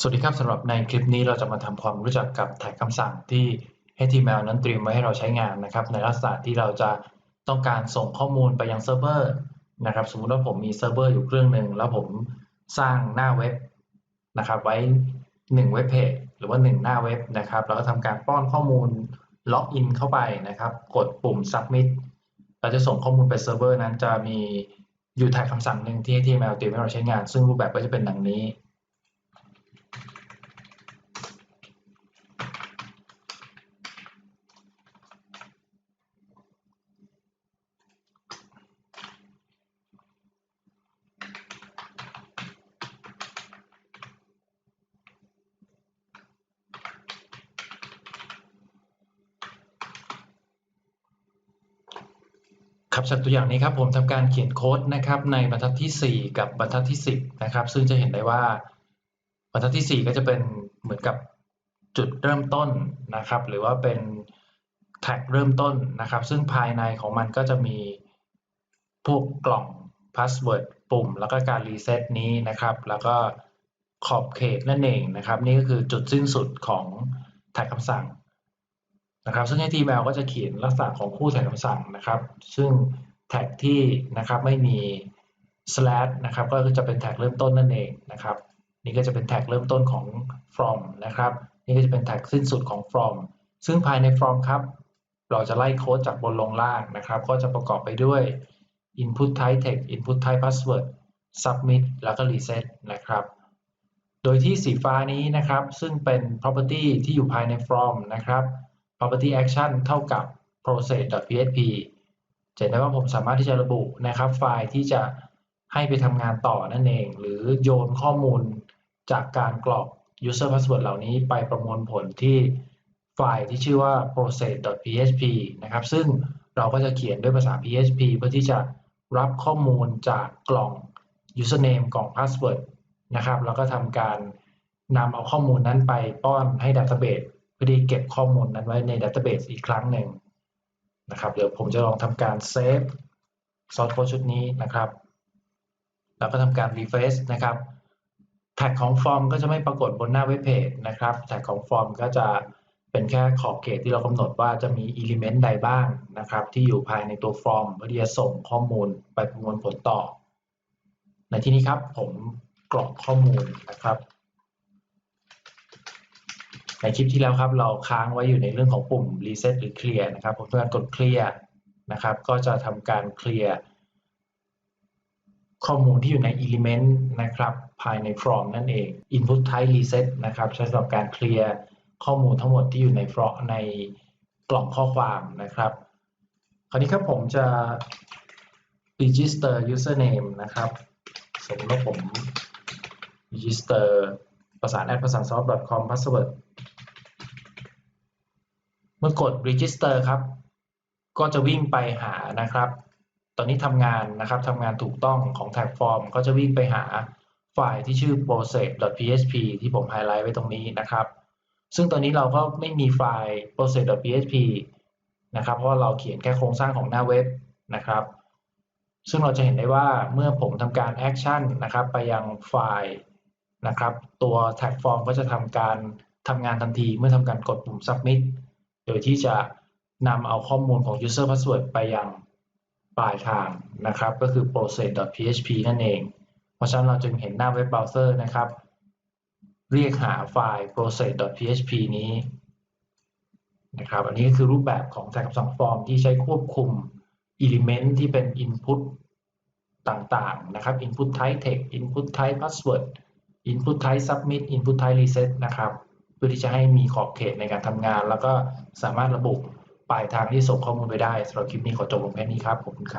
สวัสดีครับสำหรับในคลิปนี้เราจะมาทำความรู้จักกับแท็กคำสั่งที่ HTML นั้นเตรียมไว้ให้เราใช้งานนะครับ ในลักษณะที่เราจะต้องการส่งข้อมูลไปยังเซิร์ฟเวอร์นะครับ สมมุติว่าผมมีเซิร์ฟเวอร์อยู่เครื่องหนึ่งแล้วผมสร้างหน้าเว็บนะครับไว้1เว็บเพจหรือว่า 1 หน้าเว็บนะครับแล้วก็ทำการป้อนข้อมูลล็อกอินเข้าไปนะครับ กดปุ่ม submit เราจะส่งข้อมูลไปเซิร์ฟเวอร์นั้นจะมีอยู่แท็กคำสั่งหนึ่งที่ HTML เตรียมให้เราใช้งาน ซึ่งรูปแบบก็จะเป็นดังนี้ ครับจากตัวอย่างนี้ครับผมทำการเขียนโค้ดนะครับในบรรทัดที่ 4 กับบรรทัดที่ 10 นะครับ ซึ่งจะเห็นได้ว่าบรรทัดที่ 4 ก็จะเป็นเหมือนกับจุดเริ่มต้นนะครับ หรือว่าเป็นแท็กเริ่มต้นนะครับ ซึ่งภายในของมันก็จะมีพวกกล่องพาสเวิร์ดปุ่ม แล้วก็การรีเซ็ตนี้นะครับ แล้วก็ขอบเขตนั่นเองนะครับ นี่ก็คือจุดสิ้นสุดของแท็กคำสั่ง นะครับ ซึ่ง HTML ก็จะเขียนลักษณะของคู่แท็กคำสั่งนะครับ ซึ่งแท็กที่นะครับไม่มี slash นะครับก็จะเป็นแท็กเริ่มต้นนั่นเองนะครับ นี่ก็จะเป็นแท็กเริ่มต้นของ from นะครับ นี่ก็จะเป็นแท็กสิ้นสุดของ from ซึ่งภายใน from ครับ เราจะไล่โค้ดจากบนลงล่างนะครับ ก็จะประกอบไปด้วย input type text input type password submit แล้วก็ reset นะครับ โดยที่สีฟ้านี้นะครับ ซึ่งเป็น property ที่อยู่ภายใน from นะครับ property action เท่ากับ process.php จะเห็นได้ว่าผมสามารถที่จะระบุนะครับ ไฟล์ที่จะให้ไปทำงานต่อนั่นเอง หรือโยนข้อมูลจากการกรอก user password เหล่านี้ไปประมวลผลที่ไฟล์ที่ชื่อว่า process.php นะครับ ซึ่งเราก็จะเขียนด้วยภาษา PHP เพื่อที่จะรับข้อมูลจากกล่อง username กล่อง password นะครับ แล้วก็ทำการนำเอาข้อมูลนั้นไปป้อนให้ database เพื่อที่เก็บข้อมูลนั้นไว้ใน database อีกครั้งหนึ่งนะครับ เดี๋ยวผมจะลองทำการเซฟซอสโค้ดชุดนี้นะครับ แล้วก็ทำการ refresh นะครับ แท็กของฟอร์มก็จะไม่ปรากฏบนหน้าเว็บเพจนะครับ แท็กของฟอร์มก็จะเป็นแค่ขอบเขตที่เรากำหนดว่าจะมี element ใดบ้างนะครับ ที่อยู่ภายในตัวฟอร์มเพื่อที่จะส่งข้อมูลไปประมวลผลต่อ ในที่นี้ครับผมกรอกข้อมูลนะครับ ในคลิปที่แล้วครับเราค้างไว้อยู่ในเรื่องของปุ่ม reset หรือ clear นะครับผมต้องการกด clear นะครับ ก็จะทำการ clear ข้อมูลที่อยู่ใน element นะครับ ภายใน from นั่นเอง input type reset นะครับใช้สำหรับการ clear ข้อมูลทั้งหมดที่อยู่ใน from ในกล่องข้อความนะครับ คราวนี้ครับผมจะ register username นะครับ สมมติว่าผม register ประสาน at ประสาน soft.com password เมื่อกด register ครับ ก็จะวิ่งไปหานะครับ ตอนนี้ทำงานนะครับทำงานถูกต้องของ tag form ก็จะวิ่งไปหาไฟล์ที่ชื่อ process.php ที่ผมไฮไลท์ไว้ตรงนี้นะครับ ซึ่งตอนนี้เราก็ไม่มีไฟล์ process.php นะครับ เพราะเราเขียนแค่โครงสร้างของหน้าเว็บนะครับ ซึ่งเราจะเห็นได้ว่าเมื่อผมทำการ action นะครับไปยังไฟล์นะครับ ตัว tag form ก็จะทำการทำงานทันทีเมื่อทำการกดปุ่ม submit โดยที่จะนำเอาข้อมูลของ user password ไปยังปลายทางนะครับ ก็คือ process.php นั่นเอง เพราะฉะนั้นเราจึงเห็นหน้าเว็บเบราว์เซอร์นะครับ เรียกหาไฟล์ process.php นี้นะครับ อันนี้ก็คือรูปแบบของแท็กคำสั่งฟอร์มที่ใช้ควบคุม element ที่เป็น input ต่างๆ นะครับ input type text input type password input type submit input type reset นะครับ เพื่อที่จะให้มีขอบเขตในการทำงาน แล้วก็สามารถระบุปลายทางที่ส่งข้อมูลไปได้สำหรับคลิปนี้ขอจบลงแค่นี้ครับขอบคุณครับ